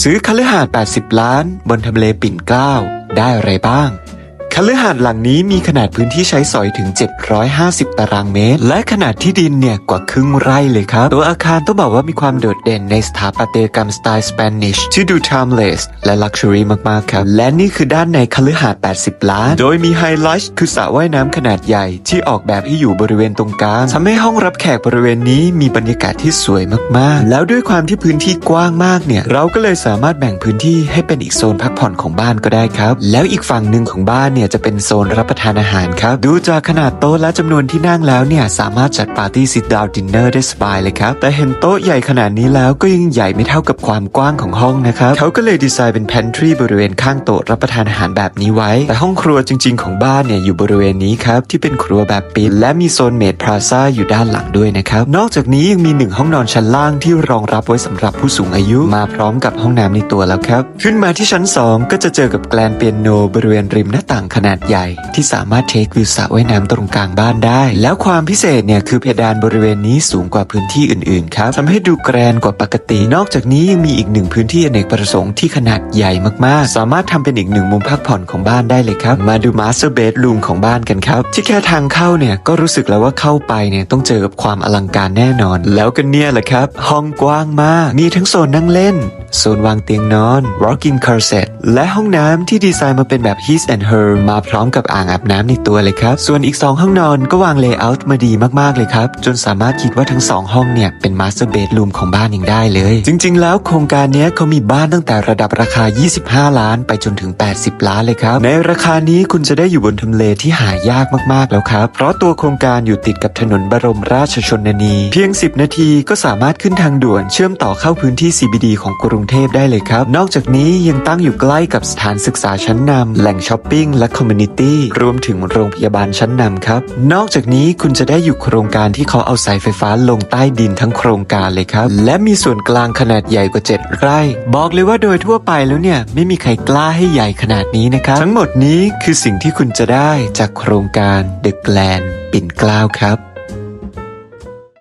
ซื้อคฤหาสน์80 ล้าน บนทำเลปิ่นเกล้า ได้อะไรบ้าง ฤหาสน์หลังนี้มีขนาดพื้นที่ใช้สอยถึง 750 ตารางเมตร และขนาดที่ดินเนี่ยกว่าครึ่งไร่เลยครับ ตัวอาคารต้องบอกว่ามีความโดดเด่นในสถาปัตยกรรมสไตล์สเปนิชที่ดู timeless และ luxury มากๆครับ และนี่คือด้านในคฤหาสน์80 ล้าน โดยมีไฮไลท์คือสระว่ายน้ำขนาดใหญ่ที่ออกแบบให้อยู่บริเวณตรงกลางทำให้ห้องรับแขกบริเวณนี้มีบรรยากาศที่สวยมากๆ แล้วด้วยความที่พื้นที่กว้างมากเนี่ยเราก็เลยสามารถแบ่งพื้นที่ให้เป็นอีกโซนพักผ่อนของบ้านก็ได้ครับ แล้วอีกฝั่งหนึ่งของบ้านเนี่ยจะเป็นโซนรับประทานอาหารครับ ดูจากขนาดโต๊ะและจำนวนที่นั่งแล้วเนี่ยสามารถจัดปาร์ตี้ซิ t ดาวดินเนอร์ได้สบายเลยครับ แต่เห็นโต๊ะใหญ่ขนาดนี้แล้วก็ยังใหญ่ไม่เท่ากับความกว้างของห้องนะครับ เขาก็เลยดีไซน์เป็น pantry บริเวณข้างโต๊ะรับประทานอาหารแบบนี้ไว้ แต่ห้องครัวจริง ๆ ของบ้านเนี่ยอยู่บริเวณนี้ครับที่เป็นครัวแบบปิดและมีโซนเมดพลาซ่าอยู่ด้านหลังด้วยนะครับ นอกจากนี้ยังมีหนึ่งห้องนอนชั้นล่างที่รองรับไว้สำหรับผู้สูงอายุมาพร้อมกับห้องน้ำในตัวแล้วครับ ขึ้นมาที่ชั้น 2 ก็จะเจอกับแกลนเปียโนบริเวณริมหน้าต่างขนาดใหญ่ ที่สามารถเทควิวสระว่ายน้ำตรงกลางบ้านได้ แล้วความพิเศษเนี่ยคือเพดานบริเวณนี้สูงกว่าพื้นที่อื่นๆครับทำให้ดูแกรนกว่าปกติ นอกจากนี้ยังมีอีกหนึ่งพื้นที่อเนกประสงค์ที่ขนาดใหญ่มากๆ สามารถทำเป็นอีกหนึ่งมุมพักผ่อนของบ้านได้เลยครับ มาดูมาสเตอร์เบดรูมของบ้านกันครับ ที่แค่ทางเข้าเนี่ยก็รู้สึกแล้วว่าเข้าไปเนี่ยต้องเจอกับความอลังการแน่นอน แล้วก็เนี่ยแหละครับ ห้องกว้างมาก มีทั้งโซนนั่งเล่นโซนวางเตียงนอน rocking closet และห้องน้ำที่ดีไซน์มาเป็นแบบ his and her มาพร้อมกับอ่างอาบน้ำในตัวเลยครับ ส่วนอีก 2 ห้องนอนก็วาง layout มาดีมากๆเลยครับ จนสามารถคิดว่าทั้ง 2 ห้องเนี่ย เป็น master bedroom ของบ้านยังได้เลย จริง ๆ แล้วโครงการนี้เขามีบ้านตั้งแต่ระดับราคา 25 ล้าน ไปจนถึง 80 ล้านเลยครับ ในราคานี้คุณจะได้อยู่บนทำเลที่หายากมากๆแล้วครับ เพราะตัวโครงการอยู่ติดกับถนนบรมราชชนนี เพียง 10 นาทีก็สามารถขึ้นทางด่วนเชื่อมต่อเข้าพื้นที่ CBD ของกรุรุงเทพได้เลยครับ นอกจากนี้ยังตั้งอยู่ใกล้กับสถานศึกษาชั้นนำแหล่งช้อปปิ้งและคอมมูนิตี้รวมถึงโรงพยาบาลชั้นนำครับ นอกจากนี้คุณจะได้อยู่โครงการที่เขาเอาสายไฟฟ้าลงใต้ดินทั้งโครงการเลยครับ และมีส่วนกลางขนาดใหญ่กว่า 7 ไร่ บอกเลยว่าโดยทั่วไปแล้วเนี่ยไม่มีใครกล้าให้ใหญ่ขนาดนี้นะครับ ทั้งหมดนี้คือสิ่งที่คุณจะได้จากโครงการ The Glen ปิ่นเกล้าครับ